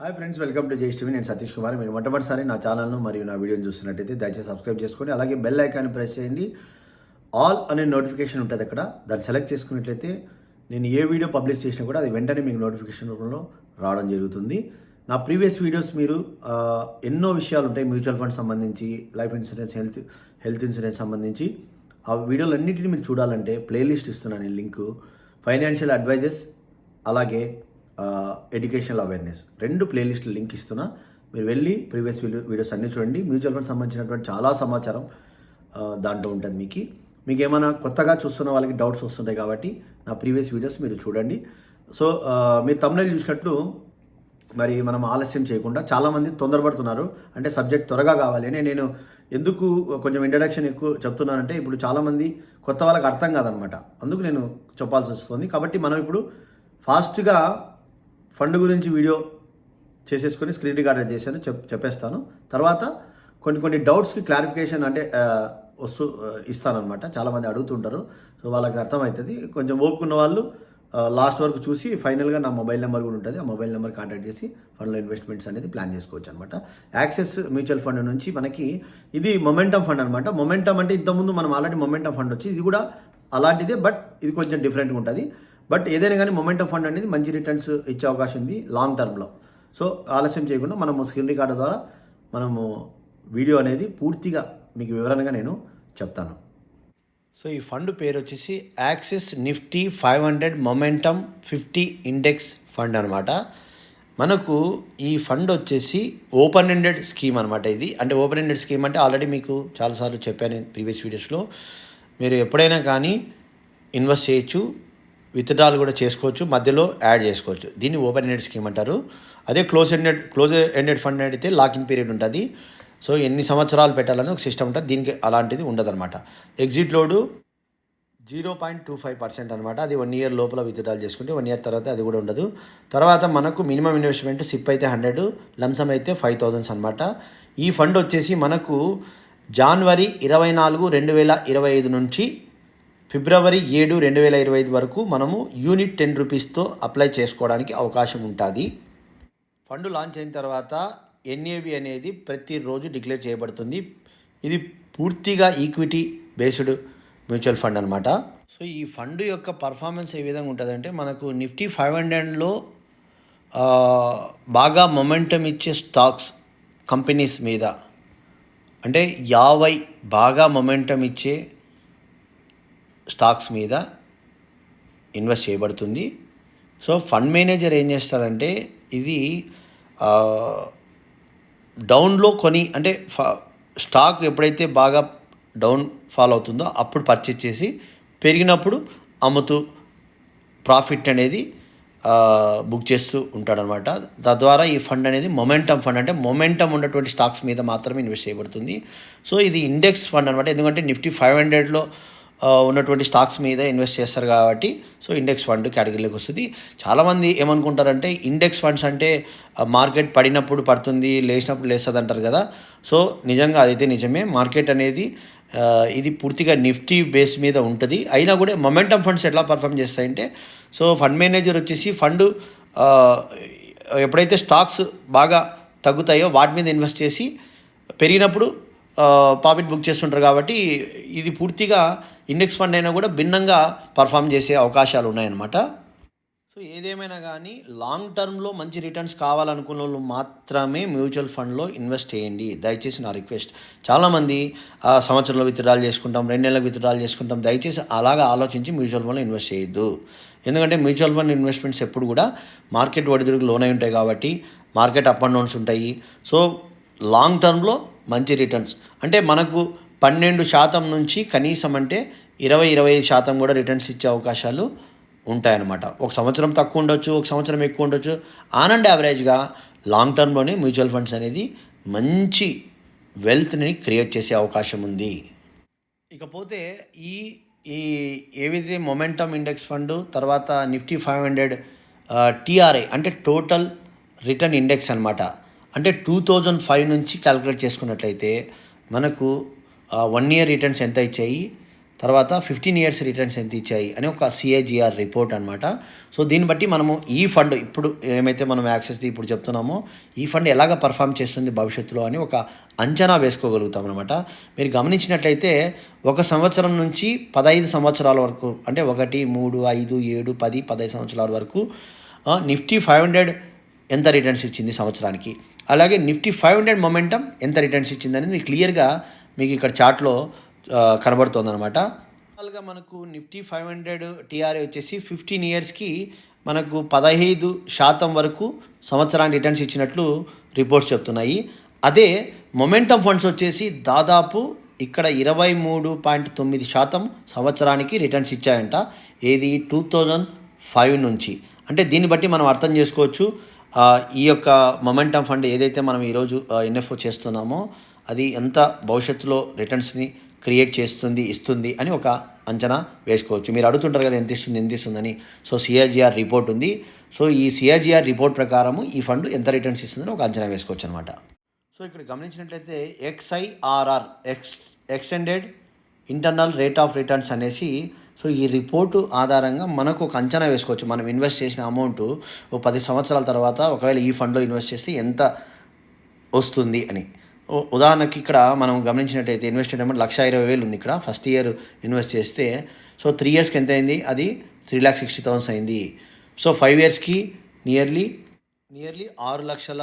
Hi friends welcome to Jai TV నేను సతీష్ కుమార్. మీరు మొట్టమొదటిసారి నా ఛానల్ను మరియు నా వీడియోని చూస్తున్నట్టయితే దయచేసి సబ్స్క్రైబ్ చేసుకోండి అలాగే బెల్ ఐకాన్ ప్రెస్ చేయండి. ఆల్ అనే నోటిఫికేషన్ ఉంటుంది అక్కడ. దాన్ని సెలెక్ట్ చేసుకున్నట్లయితే నేను ఏ వీడియో పబ్లిష్ చేసినా కూడా అది వెంటనే మీకు నోటిఫికేషన్ రూపంలో రావడం జరుగుతుంది. నా ప్రీవియస్ వీడియోస్ మీరు ఎన్నో విషయాలు ఉంటాయి. మ్యూచువల్ ఫండ్ సంబంధించి life insurance health health insurance సంబంధించి. ఆ వీడియోలన్నింటినీ మీరు చూడాలంటే ప్లేలిస్ట్ ఇస్తున్నాను నేను లింకు ఫైనాన్షియల్ అడ్వైజర్స్ అలాగే ఎడ్యుకేషనల్ అవేర్నెస్ రెండు ప్లేలిస్ట్లు లింక్ ఇస్తున్నా. మీరు వెళ్ళి ప్రీవియస్ వీడియో వీడియోస్ అన్నీ చూడండి. మ్యూచువల్ ఫండ్ సంబంధించినటువంటి చాలా సమాచారం దాంట్లో ఉంటుంది మీకు. మీకు ఏమైనా కొత్తగా చూస్తున్న వాళ్ళకి డౌట్స్ వస్తుంటాయి కాబట్టి నా ప్రీవియస్ వీడియోస్ మీరు చూడండి. సో మీరు తమిళ చూసినట్లు మరి మనం ఆలస్యం చేయకుండా చాలామంది తొందరపడుతున్నారు. అంటే సబ్జెక్ట్ త్వరగా కావాలి అని నేను ఎందుకు కొంచెం ఇంట్రడక్షన్ ఎక్కువ చెప్తున్నానంటే ఇప్పుడు చాలామంది కొత్త వాళ్ళకి అర్థం కాదనమాట. అందుకు నేను చెప్పాల్సి వస్తుంది. కాబట్టి మనం ఇప్పుడు ఫాస్ట్గా ఫండ్ గురించి వీడియో చేసేసుకొని స్క్రీన్ రికార్డర్ చేశాను చెప్ చెప్పేస్తాను. తర్వాత కొన్ని కొన్ని డౌట్స్కి క్లారిఫికేషన్ అంటే వస్తూ ఇస్తానమాట చాలామంది అడుగుతుంటారు. సో వాళ్ళకి అర్థమవుతుంది. కొంచెం ఓపుకున్న వాళ్ళు లాస్ట్ వరకు చూసి ఫైనల్గా నా మొబైల్ నెంబర్ కూడా ఉంటుంది. ఆ మొబైల్ నెంబర్ కాంటాక్ట్ చేసి ఫండ్లో ఇన్వెస్ట్మెంట్స్ అనేది ప్లాన్ చేసుకోవచ్చు అనమాట యాక్సెస్ మ్యూచువల్ ఫండ్ నుంచి మనకి ఇది మొమెంటమ్ ఫండ్ అనమాట మొమెంటమ్ అంటే ఇంతకుముందు మనం ఆల్రెడీ మొమెంటమ్ ఫండ్ వచ్చి ఇది కూడా అలాంటిదే బట్ ఇది కొంచెం డిఫరెంట్గా ఉంటుంది. బట్ ఏదైనా కానీ మొమెంటం ఫండ్ అనేది మంచి రిటర్న్స్ ఇచ్చే అవకాశం ఉంది లాంగ్ టర్మ్లో సో ఆలస్యం చేయకుండా మనము స్క్రీన్ రికార్డు ద్వారా మనము వీడియో అనేది పూర్తిగా మీకు వివరంగా నేను చెప్తాను. సో ఈ ఫండ్ పేరు వచ్చేసి Axis Nifty five hundred momentum fifty index fund అనమాట మనకు ఈ ఫండ్ వచ్చేసి ఓపెన్ ఎండెడ్ స్కీమ్ అనమాట ఇది. అంటే ఓపెన్ ఎండెడ్ స్కీమ్ అంటే ఆల్రెడీ మీకు చాలాసార్లు చెప్పాను ప్రీవియస్ వీడియోస్లో మీరు ఎప్పుడైనా కానీ ఇన్వెస్ట్ చేయొచ్చు. విత్డ్రాల్ కూడా చేసుకోవచ్చు మధ్యలో యాడ్ చేసుకోవచ్చు. దీన్ని ఓపెన్ ఎండెడ్ స్కీమ్ అంటారు. అదే close ended close ended fund అయితే లాకింగ్ పీరియడ్ ఉంటుంది. సో ఎన్ని సంవత్సరాలు పెట్టాలని ఒక సిస్టమ్ ఉంటుంది. దీనికి అలాంటిది ఉండదన్నమాట. Exit load zero point two five percent అనమాట అది వన్ ఇయర్ లోపల విత్డ్రాల్ చేసుకుంటే వన్ ఇయర్ తర్వాత అది కూడా ఉండదు. తర్వాత మనకు మినిమం ఇన్వెస్ట్మెంట్ సిప్ అయితే హండ్రెడ్ లంసమ్ అయితే ఫైవ్ థౌజండ్స్ అనమాట ఈ ఫండ్ వచ్చేసి మనకు జనవరి ఇరవై నాలుగు రెండు వేల ఇరవై ఐదు నుంచి ఫిబ్రవరి ఏడు రెండు వేల ఇరవై ఐదు వరకు మనము యూనిట్ టెన్ రూపీస్తో అప్లై చేసుకోవడానికి అవకాశం ఉంటుంది. ఫండ్ లాంచ్ అయిన తర్వాత ఎన్ఏవి అనేది ప్రతిరోజు డిక్లేర్ చేయబడుతుంది. ఇది పూర్తిగా ఈక్విటీ బేస్డ్ మ్యూచువల్ ఫండ్ అనమాట సో ఈ ఫండ్ యొక్క పర్ఫార్మెన్స్ ఏ విధంగా ఉంటుందంటే మనకు నిఫ్టీ ఫైవ్ హండ్రెడ్లో బాగా మొమెంటం ఇచ్చే స్టాక్స్ కంపెనీస్ మీద అంటే యాభై బాగా మొమెంటం ఇచ్చే స్టాక్స్ మీద ఇన్వెస్ట్ చేయబడుతుంది. సో ఫండ్ మేనేజర్ ఏం చేస్తాడంటే ఇది డౌన్లో కొని అంటే ఫ- స్టాక్ ఎప్పుడైతే బాగా డౌన్ ఫాల్ అవుతుందో అప్పుడు పర్చేజ్ చేసి పెరిగినప్పుడు అమ్ముతూ ప్రాఫిట్ అనేది బుక్ చేస్తూ ఉంటాడనమాట. తద్వారా ఈ ఫండ్ అనేది మొమెంటమ్ ఫండ్ అంటే మొమెంటమ్ ఉన్నటువంటి స్టాక్స్ మీద మాత్రమే ఇన్వెస్ట్ చేయబడుతుంది. సో ఇది ఇండెక్స్ ఫండ్ అనమాట. ఎందుకంటే నిఫ్టీ ఫైవ్ హండ్రెడ్లో ఉన్నటువంటి స్టాక్స్ మీద ఇన్వెస్ట్ చేస్తారు కాబట్టి సో ఇండెక్స్ ఫండ్ కేటగిరీలోకి వస్తుంది. చాలామంది ఏమనుకుంటారంటే ఇండెక్స్ ఫండ్స్ అంటే మార్కెట్ పడినప్పుడు పడుతుంది లేచినప్పుడు లేస్తుంది అంటారు కదా. సో నిజంగా అదైతే నిజమే. మార్కెట్ అనేది ఇది పూర్తిగా నిఫ్టీ బేస్ మీద ఉంటుంది. అయినా కూడా మొమెంటమ్ ఫండ్స్ ఎట్లా పర్ఫామ్ చేస్తాయంటే సో ఫండ్ మేనేజర్ వచ్చేసి ఫండ్ ఎప్పుడైతే స్టాక్స్ బాగా తగ్గుతాయో వాటి మీద ఇన్వెస్ట్ చేసి పెరిగినప్పుడు ప్రాఫిట్ బుక్ చేస్తుంటారు కాబట్టి ఇది పూర్తిగా ఇండెక్స్ ఫండ్ అయినా కూడా భిన్నంగా పర్ఫామ్ చేసే అవకాశాలు ఉన్నాయన్నమాట. సో ఏదేమైనా కానీ లాంగ్ టర్మ్లో మంచి రిటర్న్స్ కావాలనుకున్న వాళ్ళు మాత్రమే మ్యూచువల్ ఫండ్లో ఇన్వెస్ట్ చేయండి. దయచేసి నా రిక్వెస్ట్. చాలామంది ఆ, సంవత్సరంలో విత్డ్రాల్ చేసుకుంటాం రెండు నెలలకు విత్డ్రాల్ చేసుకుంటాం. దయచేసి అలాగా ఆలోచించి మ్యూచువల్ ఫండ్లో ఇన్వెస్ట్ చేయొద్దు. ఎందుకంటే మ్యూచువల్ ఫండ్ ఇన్వెస్ట్మెంట్స్ ఎప్పుడు కూడా మార్కెట్ ఒడిదుడుకు లోనై ఉంటాయి కాబట్టి మార్కెట్ అప్ అండ్ డౌన్స్ ఉంటాయి. సో లాంగ్ టర్మ్లో మంచి రిటర్న్స్. అంటే మనకు పన్నెండు శాతం నుంచి కనీసం అంటే ఇరవై ఇరవై ఐదు శాతం కూడా రిటర్న్స్ ఇచ్చే అవకాశాలు ఉంటాయన్నమాట. ఒక సంవత్సరం తక్కువ ఉండొచ్చు ఒక సంవత్సరం ఎక్కువ ఉండొచ్చు. ఆన్ అండ్ యావరేజ్గా లాంగ్ టర్మ్లోనే మ్యూచువల్ ఫండ్స్ అనేది మంచి వెల్త్ని క్రియేట్ చేసే అవకాశం ఉంది. ఇకపోతే ఈ ఈ ఏవైతే మొమెంటమ్ ఇండెక్స్ ఫండ్ తర్వాత నిఫ్టీ ఫైవ్ హండ్రెడ్ టీఆర్ఐ అంటే టోటల్ రిటర్న్ ఇండెక్స్ అనమాట అంటే టూ థౌజండ్ ఫైవ్ నుంచి క్యాలిక్యులేట్ చేసుకున్నట్లయితే మనకు వన్ ఇయర్ రిటర్న్స్ ఎంత ఇచ్చాయి? తర్వాత ఫిఫ్టీన్ ఇయర్స్ రిటర్న్స్ ఎంత ఇచ్చాయి? అని ఒక సిఏజిఆర్ రిపోర్ట్ అనమాట సో దీన్ని బట్టి మనము ఈ ఫండ్ ఇప్పుడు ఏమైతే మనం యాక్సెస్ ఇప్పుడు చెప్తున్నామో ఈ ఫండ్ ఎలాగ పర్ఫామ్ చేస్తుంది భవిష్యత్తులో అని ఒక అంచనా వేసుకోగలుగుతాం అనమాట మీరు గమనించినట్లయితే ఒక సంవత్సరం నుంచి పదహైదు సంవత్సరాల వరకు అంటే ఒకటి మూడు ఐదు ఏడు పది పదహైదు సంవత్సరాల వరకు నిఫ్టీ ఫైవ్ హండ్రెడ్ ఎంత రిటర్న్స్ ఇచ్చింది సంవత్సరానికి? అలాగే నిఫ్టీ ఫైవ్ హండ్రెడ్ మొమెంటం ఎంత రిటర్న్స్ ఇచ్చింది అనేది క్లియర్గా మీకు ఇక్కడ చార్ట్లో కనబడుతుంది అనమాట మనకు నిఫ్టీ ఫైవ్ హండ్రెడ్ టీఆర్ఏ వచ్చేసి ఫిఫ్టీన్ ఇయర్స్కి మనకు పదహైదు శాతం వరకు సంవత్సరానికి రిటర్న్స్ ఇచ్చినట్లు రిపోర్ట్స్ చెప్తున్నాయి. అదే మొమెంటం ఫండ్స్ వచ్చేసి దాదాపు ఇక్కడ ఇరవై మూడు పాయింట్ తొమ్మిది శాతం సంవత్సరానికి రిటర్న్స్ ఇచ్చాయంట. ఏది టూ థౌజండ్ ఫైవ్ నుంచి. అంటే దీన్ని బట్టి మనం అర్థం చేసుకోవచ్చు. ఈ యొక్క మొమెంటం ఫండ్ ఏదైతే మనం ఈరోజు ఎన్ఎఫ్ఓ చేస్తున్నామో అది ఎంత భవిష్యత్తులో రిటర్న్స్ని క్రియేట్ చేస్తుంది ఇస్తుంది అని ఒక అంచనా వేసుకోవచ్చు. మీరు అడుగుతుంటారు కదా ఎంత ఇస్తుంది ఎంత ఇస్తుందని. సో సిఆర్జిఆర్ రిపోర్ట్ ఉంది. సో ఈ సిఆర్జిఆర్ రిపోర్ట్ ప్రకారము ఈ ఫండ్ ఎంత రిటర్న్స్ ఇస్తుందని ఒక అంచనా వేసుకోవచ్చు అనమాట సో ఇక్కడ గమనించినట్లయితే XIRR ex extended internal rate of returns అనేసి సో ఈ రిపోర్టు ఆధారంగా మనకు ఒక అంచనా వేసుకోవచ్చు. మనం ఇన్వెస్ట్ చేసిన అమౌంట్ ఓ పది సంవత్సరాల తర్వాత ఒకవేళ ఈ ఫండ్లో ఇన్వెస్ట్ చేస్తే ఎంత వస్తుంది అని. ఉదాహరణకి ఇక్కడ మనం గమనించినట్టయితే ఇన్వెస్ట్మెంట్ అమౌంట్ లక్ష ఇరవై వేలు ఉంది ఇక్కడ. ఫస్ట్ ఇయర్ ఇన్వెస్ట్ చేస్తే సో త్రీ ఇయర్స్కి ఎంత అయింది? అది త్రీ ల్యాక్ సిక్స్టీ థౌసండ్స్ అయింది. సో ఫైవ్ ఇయర్స్కి నియర్లీ నియర్లీ ఆరు లక్షల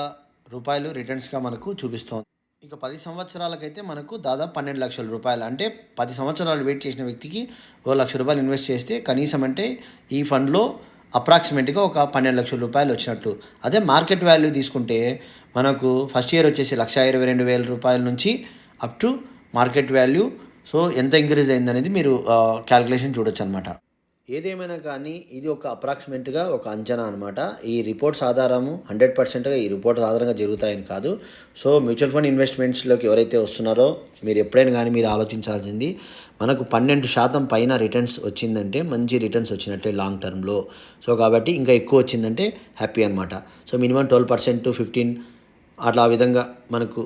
రూపాయలు రిటర్న్స్గా మనకు చూపిస్తోంది. ఇక పది సంవత్సరాలకైతే మనకు దాదాపు పన్నెండు లక్షల రూపాయలు. అంటే పది సంవత్సరాలు వెయిట్ చేసిన వ్యక్తికి ఓ లక్ష రూపాయలు ఇన్వెస్ట్ చేస్తే కనీసం అంటే ఈ ఫండ్లో అప్రాక్సిమేట్గా ఒక పన్నెండు లక్షల రూపాయలు వచ్చినట్టు. అదే మార్కెట్ వాల్యూ తీసుకుంటే మనకు ఫస్ట్ ఇయర్ వచ్చేసి లక్ష ఇరవై రెండు వేల రూపాయల నుంచి up to market value. So ఎంత ఇంక్రీజ్ అయిందనేది మీరు క్యాలిక్యులేషన్ చూడొచ్చు అనమాట ఏదేమైనా కానీ ఇది ఒక అప్రాక్సిమేట్గా ఒక అంచనా అనమాట ఈ రిపోర్ట్స్ ఆధారము హండ్రెడ్ పర్సెంట్గా ఈ రిపోర్ట్స్ ఆధారంగా జరుగుతాయని కాదు. సో మ్యూచువల్ ఫండ్ ఇన్వెస్ట్మెంట్స్లోకి ఎవరైతే వస్తున్నారో మీరు ఎప్పుడైనా కానీ మీరు ఆలోచించాల్సింది మనకు పన్నెండు శాతం పైన రిటర్న్స్ వచ్చిందంటే మంచి రిటర్న్స్ వచ్చినట్టే లాంగ్ టర్మ్లో. సో కాబట్టి ఇంకా ఎక్కువ వచ్చిందంటే హ్యాపీ అనమాట so minimum twelve percent to fifteen అట్లా ఆ విధంగా మనకు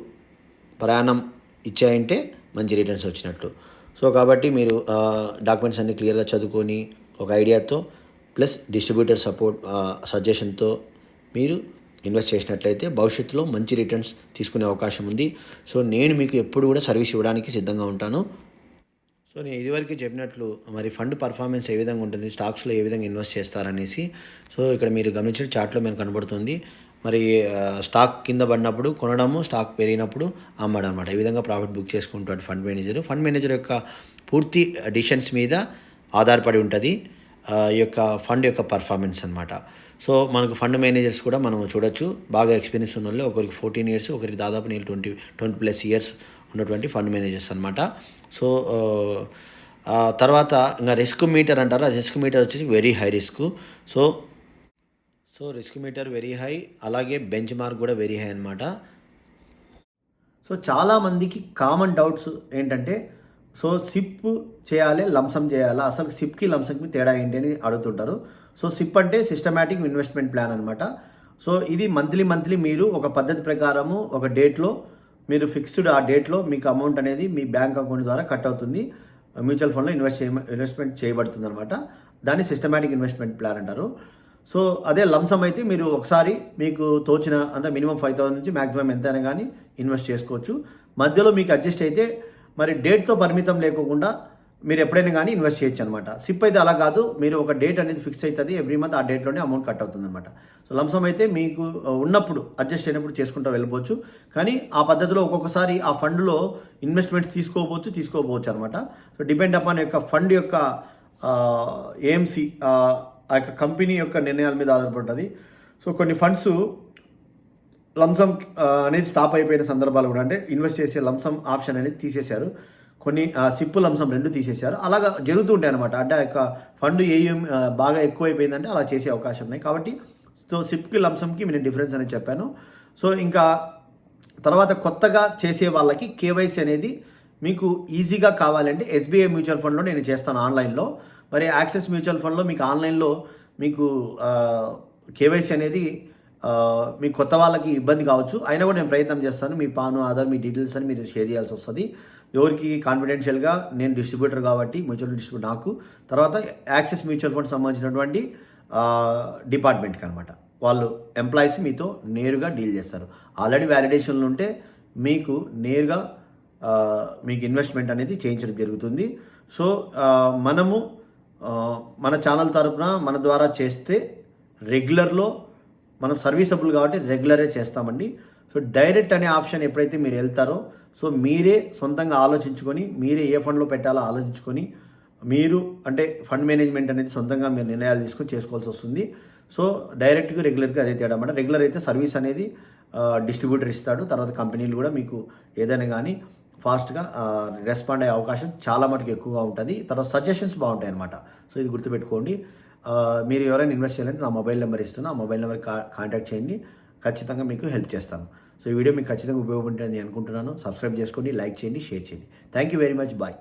ప్రయాణం ఇచ్చాయంటే మంచి రిటర్న్స్ వచ్చినట్లు సో కాబట్టి మీరు డాక్యుమెంట్స్ అన్ని క్లియర్గా చదువుకొని ఒక ఐడియాతో ప్లస్ డిస్ట్రిబ్యూటర్ సపోర్ట్ సజెషన్తో మీరు ఇన్వెస్ట్ చేసినట్లయితే భవిష్యత్తులో మంచి రిటర్న్స్ తీసుకునే అవకాశం ఉంది. సో నేను మీకు ఎప్పుడు కూడా సర్వీస్ ఇవ్వడానికి సిద్ధంగా ఉంటాను. సో నేను ఇదివరకు చెప్పినట్లు మరి ఫండ్ పర్ఫార్మెన్స్ ఏ విధంగా ఉంటుంది స్టాక్స్లో ఏ విధంగా ఇన్వెస్ట్ చేస్తారనేసి సో ఇక్కడ మీరు గమనించిన చార్ట్లో మేము కనబడుతుంది. మరి స్టాక్ కింద పడినప్పుడు కొనడము స్టాక్ పెరిగినప్పుడు అమ్మడం అనమాట ఈ విధంగా ప్రాఫిట్ బుక్ చేసుకుంటాడు ఫండ్ మేనేజర్. ఫండ్ మేనేజర్ యొక్క పూర్తి డిసిషన్స్ మీద ఆధారపడి ఉంటుంది. ఈ యొక్క ఫండ్ యొక్క పర్ఫార్మెన్స్ అనమాట సో మనకు ఫండ్ మేనేజర్స్ కూడా మనం చూడొచ్చు. బాగా ఎక్స్పీరియన్స్ ఉన్న వాళ్ళు ఒకరికి ఫోర్టీన్ ఇయర్స్ ఒకరికి దాదాపు నేను ట్వంటీ ట్వంటీ ప్లస్ ఇయర్స్ ఉన్నటువంటి ఫండ్ మేనేజర్స్ అనమాట సో తర్వాత ఇంకా రిస్క్ మీటర్ అంటారు? ఆ రిస్క్ మీటర్ వచ్చేసి very high risk. So so risk meter very high అలాగే బెంచ్ మార్క్ కూడా వెరీ హై అనమాట సో చాలామందికి కామన్ డౌట్స్ ఏంటంటే సో సిప్ చేయాలి లంసం చేయాలా? అసలు సిప్కి లంసంకి తేడా ఏంటి అని అడుగుతుంటారు. సో సిప్ అంటే సిస్టమేటిక్ ఇన్వెస్ట్మెంట్ ప్లాన్ అనమాట సో ఇది మంత్లీ మంత్లీ మీరు ఒక పద్ధతి ప్రకారము ఒక డేట్లో మీరు ఫిక్స్డ్ ఆ డేట్లో మీకు అమౌంట్ అనేది మీ బ్యాంక్ అకౌంట్ ద్వారా కట్ అవుతుంది. మ్యూచువల్ ఫండ్లో ఇన్వెస్ట్ చేయ ఇన్వెస్ట్మెంట్ చేయబడుతుంది అనమాట దాన్ని సిస్టమేటిక్ ఇన్వెస్ట్మెంట్ ప్లాన్ అంటారు. సో అదే లంసం అయితే మీరు ఒకసారి మీకు తోచిన అంత మినిమం ఫైవ్ థౌసండ్ నుంచి మ్యాక్సిమం ఎంతైనా కానీ ఇన్వెస్ట్ చేసుకోవచ్చు. మధ్యలో మీకు అడ్జస్ట్ అయితే మరి డేట్తో పరిమితం లేకోకుండా మీరు ఎప్పుడైనా కానీ ఇన్వెస్ట్ చేయొచ్చు అనమాట సిప్ అయితే అలా కాదు మీరు ఒక డేట్ అనేది ఫిక్స్ అవుతుంది ఎవ్రీ మంత్ ఆ డేట్లోనే అమౌంట్ కట్ అవుతుంది అనమాట సో లంసం అయితే మీకు ఉన్నప్పుడు అడ్జస్ట్ అయినప్పుడు చేసుకుంటూ వెళ్ళిపోవచ్చు. కానీ ఆ పద్ధతిలో ఒక్కొక్కసారి ఆ ఫండ్లో ఇన్వెస్ట్మెంట్స్ తీసుకోవచ్చు తీసుకోకపోవచ్చు అనమాట సో డిపెండ్ అపాన్ యొక్క ఫండ్ యొక్క ఏఎంసీ ఆ యొక్క కంపెనీ యొక్క నిర్ణయాల మీద ఆధారపడుతుంది. సో కొన్ని ఫండ్స్ లంసమ్ అనేది స్టాప్ అయిపోయిన సందర్భాలు కూడా. అంటే ఇన్వెస్ట్ చేసే లంసమ్ ఆప్షన్ అనేది తీసేశారు. కొన్ని సిప్పు లంసం రెండు తీసేశారు. అలాగా జరుగుతుంటాయి అనమాట అంటే ఆ యొక్క ఫండ్ ఏం బాగా ఎక్కువైపోయిందంటే అలా చేసే అవకాశం ఉన్నాయి. కాబట్టి సో సిప్కి లంసంకి నేను డిఫరెన్స్ అనేది చెప్పాను. సో ఇంకా తర్వాత కొత్తగా చేసే వాళ్ళకి కేవైసీ అనేది మీకు ఈజీగా కావాలంటే ఎస్బీఐ మ్యూచువల్ ఫండ్లో నేను చేస్తాను ఆన్లైన్లో. మరి యాక్సెస్ మ్యూచువల్ ఫండ్లో మీకు ఆన్లైన్లో మీకు కేవైసీ అనేది మీ కొత్త వాళ్ళకి ఇబ్బంది కావచ్చు. అయినా కూడా నేను ప్రయత్నం చేస్తాను. మీ పాను ఆధార్ మీ డీటెయిల్స్ అని మీరు షేర్ చేయాల్సి వస్తుంది. ఎవరికి కాన్ఫిడెన్షియల్గా నేను డిస్ట్రిబ్యూటర్ కాబట్టి మ్యూచువల్ డిస్ట్రిబ్యూటర్ నాకు. తర్వాత యాక్సిస్ మ్యూచువల్ ఫండ్ సంబంధించినటువంటి డిపార్ట్మెంట్కి అనమాట వాళ్ళు ఎంప్లాయీస్ మీతో నేరుగా డీల్ చేస్తారు. ఆల్రెడీ వ్యాలిడేషన్లు ఉంటే మీకు నేరుగా మీకు ఇన్వెస్ట్మెంట్ అనేది చేయించడం జరుగుతుంది. సో మనము మన ఛానల్ తరపున మన ద్వారా చేస్తే రెగ్యులర్లో మనం సర్వీసబుల్ కాబట్టి రెగ్యులరే చేస్తామండి. సో డైరెక్ట్ అనే ఆప్షన్ ఎప్పుడైతే మీరు వెళ్తారో సో మీరే సొంతంగా ఆలోచించుకొని మీరే ఏ ఫండ్లో పెట్టాలో ఆలోచించుకొని మీరు అంటే ఫండ్ మేనేజ్మెంట్ అనేది సొంతంగా మీరు నిర్ణయాలు తీసుకొని చేసుకోవాల్సి వస్తుంది. సో డైరెక్ట్గా రెగ్యులర్గా అదే తేడా అన్నమాట. రెగ్యులర్ అయితే సర్వీస్ అనేది డిస్ట్రిబ్యూటర్ ఇస్తాడు. తర్వాత కంపెనీలు కూడా మీకు ఏదైనా కానీ ఫాస్ట్గా రెస్పాండ్ అయ్యే అవకాశం చాలా మటుకు ఎక్కువగా ఉంటుంది. తర్వాత సజెషన్స్ బాగుంటాయి అనమాట సో ఇది గుర్తుపెట్టుకోండి. మీరు ఎవరైనా ఇన్వెస్ట్ చేయాలంటే నా మొబైల్ నెంబర్ ఇస్తున్నా ఆ మొబైల్ నెంబర్ కాంటాక్ట్ చేయండి. ఖచ్చితంగా మీకు హెల్ప్ చేస్తాను. సో ఈ వీడియో మీకు ఖచ్చితంగా ఉపయోగపడుతుంది అనుకుంటున్నాను. సబ్స్క్రైబ్ చేసుకోండి లైక్ చేయండి షేర్ చేయండి. Thank you very much. Bye.